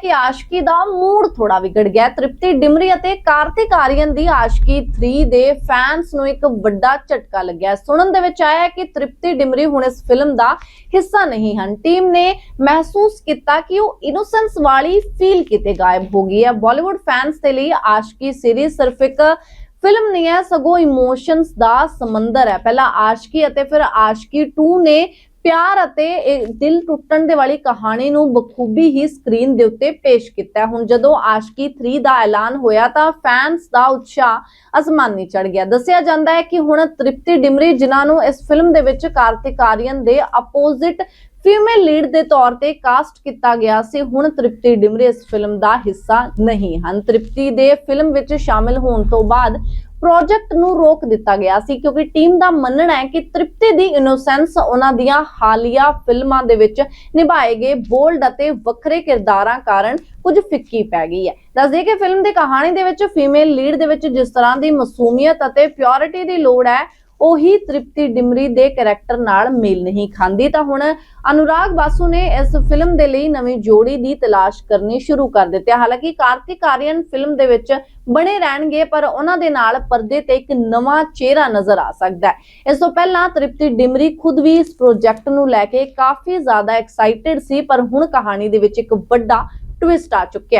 ਕਿ ਆਸ਼ਕੀ ਦਾ ਮੂਡ ਥੋੜਾ ਵਿਗੜ ਗਿਆ। ਤ੍ਰਿਪਤੀ ਡਿਮਰੀ ਅਤੇ ਕਾਰਤਿਕ ਆਰੀਅਨ ਦੀ ਆਸ਼ਕੀ 3 ਦੇ ਫੈਨਸ ਨੂੰ ਇੱਕ ਵੱਡਾ ਝਟਕਾ ਲੱਗਿਆ। ਸੁਣਨ ਦੇ ਵਿੱਚ ਆਇਆ ਕਿ ਤ੍ਰਿਪਤੀ ਡਿਮਰੀ ਹੁਣ ਇਸ ਫਿਲਮ ਦਾ ਹਿੱਸਾ ਨਹੀਂ ਹਨ। ਟੀਮ ਨੇ ਮਹਿਸੂਸ ਕੀਤਾ ਕਿ ਉਹ ਇਨੋਸੈਂਸ ਵਾਲੀ ਫੀਲ ਕਿਤੇ ਗਾਇਬ ਹੋ ਗਈ ਹੈ। ਬਾਲੀਵੁੱਡ ਫੈਨਸ ਦੇ ਲਈ ਆਸ਼ਕੀ ਸੀਰੀਜ਼ ਸਿਰਫ ਇੱਕ ਫਿਲਮ ਨਹੀਂ ਹੈ, ਸਗੋਂ ਇਮੋਸ਼ਨਸ ਦਾ ਸਮੁੰਦਰ ਹੈ। ਪਹਿਲਾਂ ਆਸ਼ਕੀ ਅਤੇ ਫਿਰ ਆਸ਼ਕੀ 2 ਨੇ ਪਿਆਰ ਅਤੇ ਦਿਲ ਟੁੱਟਣ ਦੇ ਵਾਲੀ ਕਹਾਣੀ ਨੂੰ ਬਖੂਬੀ ਹੀ ਸਕਰੀਨ ਦੇ ਉੱਤੇ ਪੇਸ਼ ਕੀਤਾ। ਹੁਣ ਜਦੋਂ ਆਸ਼ਕੀ 3 ਦਾ ਐਲਾਨ ਹੋਇਆ ਤਾਂ ਫੈਨਸ ਦਾ ਉਤਸ਼ਾਹ ਅਸਮਾਨੀ ਚੜ ਗਿਆ। ਦੱਸਿਆ ਜਾਂਦਾ ਹੈ ਕਿ ਹੁਣ ਤ੍ਰਿਪਤੀ ਡਿਮਰੀ, ਜਿਨ੍ਹਾਂ ਨੂੰ ਇਸ ਫਿਲਮ ਦੇ ਵਿੱਚ ਕਾਰਤਿਕ ਆਰੀਅਨ ਦੇ ਆਪੋਜ਼ਿਟ ਫੀਮੇਲ ਲੀਡ ਦੇ ਤੌਰ ਤੇ ਕਾਸਟ ਕੀਤਾ ਗਿਆ ਸੀ। ਹੁਣ ਤ੍ਰਿਪਤੀ ਡਿਮਰੀ ਇਸ ਫਿਲਮ ਦਾ ਹਿੱਸਾ ਨਹੀਂ ਹਨ। ਤ੍ਰਿਪਤੀ ਦੇ ਫਿਲਮ ਵਿੱਚ ਸ਼ਾਮਿਲ ਹੋਣ ਤੋਂ ਬਾਅਦ ਪ੍ਰੋਜੈਕਟ ਨੂੰ ਰੋਕ ਦਿੱਤਾ ਗਿਆ ਸੀ ਕਿਉਂਕਿ ਟੀਮ ਦਾ ਮੰਨਣਾ ਹੈ ਕਿ ਤ੍ਰਿਪਤੀ ਦੀ ਇਨੋਸੈਂਸ ਉਹਨਾਂ ਦੀਆਂ ਹਾਲੀਆ ਫਿਲਮਾਂ ਦੇ ਵਿੱਚ ਨਿਭਾਏ ਗਏ ਬੋਲਡ ਅਤੇ ਵੱਖਰੇ ਕਿਰਦਾਰਾਂ ਕਾਰਨ ਕੁਝ ਫਿੱਕੀ ਪੈ ਗਈ ਹੈ। ਦੱਸਦੇ ਕਿ ਫਿਲਮ ਦੀ ਕਹਾਣੀ ਦੇ ਵਿੱਚ ਫੀਮੇਲ ਲੀਡ ਦੇ ਵਿੱਚ ਜਿਸ ਤਰ੍ਹਾਂ ਦੀ ਮਾਸੂਮੀਅਤ ਅਤੇ ਪਿਓਰਿਟੀ ਦੀ ਲੋੜ ਹੈ ਉਹੀ ਤ੍ਰਿਪਤੀ ਡਿਮਰੀ ਦੇ ਕੈਰੈਕਟਰ ਨਾਲ ਮੇਲ ਨਹੀਂ ਖਾਂਦੀ। ਤਾਂ ਹੁਣ ਅਨੁਰਾਗ ਬਾਸੂ ਨੇ ਇਸ ਫਿਲਮ ਦੇ ਲਈ ਨਵੀਂ ਜੋੜੀ ਦੀ ਤਲਾਸ਼ ਕਰਨੀ ਸ਼ੁਰੂ ਕਰ ਦਿੱਤੀ। ਹਾਲਾਂਕਿ ਕਾਰਤਿਕ ਆਰੀਅਨ ਫਿਲਮ ਦੇ ਵਿੱਚ ਬਣੇ ਰਹਿਣਗੇ, ਪਰ ਉਹਨਾਂ ਦੇ ਨਾਲ ਪਰਦੇ ਤੇ ਇੱਕ ਨਵਾਂ ਚਿਹਰਾ ਨਜ਼ਰ ਆ ਸਕਦਾ ਹੈ। ਇਸ ਤੋਂ ਪਹਿਲਾਂ ਤ੍ਰਿਪਤੀ ਡਿਮਰੀ ਖੁਦ ਵੀ ਇਸ ਪ੍ਰੋਜੈਕਟ ਨੂੰ ਲੈ ਕੇ ਕਾਫੀ ਜ਼ਿਆਦਾ ਐਕਸਾਈਟਿਡ ਸੀ, ਪਰ ਹੁਣ ਕਹਾਣੀ ਦੇ ਵਿੱਚ ਇੱਕ ਵੱਡਾ ਟਵਿਸਟ ਆ ਚੁੱਕਿਆ